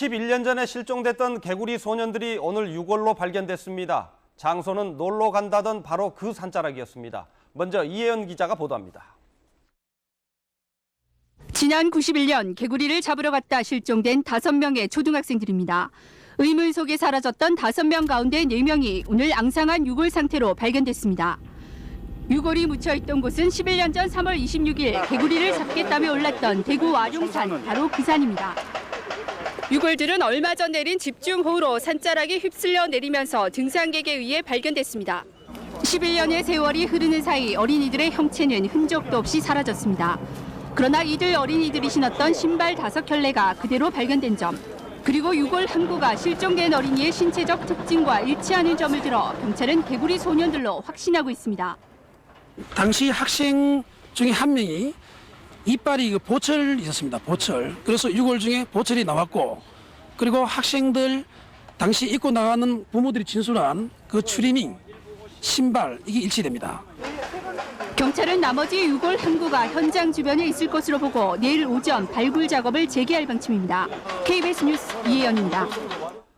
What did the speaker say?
11년 전에 실종됐던 개구리 소년들이 오늘 유골로 발견됐습니다. 장소는 놀러 간다던 바로 그 산자락이었습니다. 먼저 이혜연 기자가 보도합니다. 지난 91년 개구리를 잡으러 갔다 실종된 5명의 초등학생들입니다. 의문 속에 사라졌던 5명 가운데 4명이 오늘 앙상한 유골 상태로 발견됐습니다. 유골이 묻혀있던 곳은 11년 전 3월 26일 개구리를 잡겠다며 올랐던 대구 와룡산 바로 그 산입니다. 유골들은 얼마 전 내린 집중호우로 산자락이 휩쓸려 내리면서 등산객에 의해 발견됐습니다. 11년의 세월이 흐르는 사이 어린이들의 형체는 흔적도 없이 사라졌습니다. 그러나 이들 어린이들이 신었던 신발 다섯 켤레가 그대로 발견된 점, 그리고 유골 한 구가 실종된 어린이의 신체적 특징과 일치하는 점을 들어 경찰은 개구리 소년들로 확신하고 있습니다. 당시 학생 중에 한 명이 이빨이 그 보철이 있었습니다. 보철. 그래서 6월 중에 보철이 나왔고 그리고 학생들 당시 입고 나가는 부모들이 진술한 그 추리닝, 신발 이게 일치됩니다. 경찰은 나머지 유골 한 구가 현장 주변에 있을 것으로 보고 내일 오전 발굴 작업을 재개할 방침입니다. KBS 뉴스 이혜연입니다.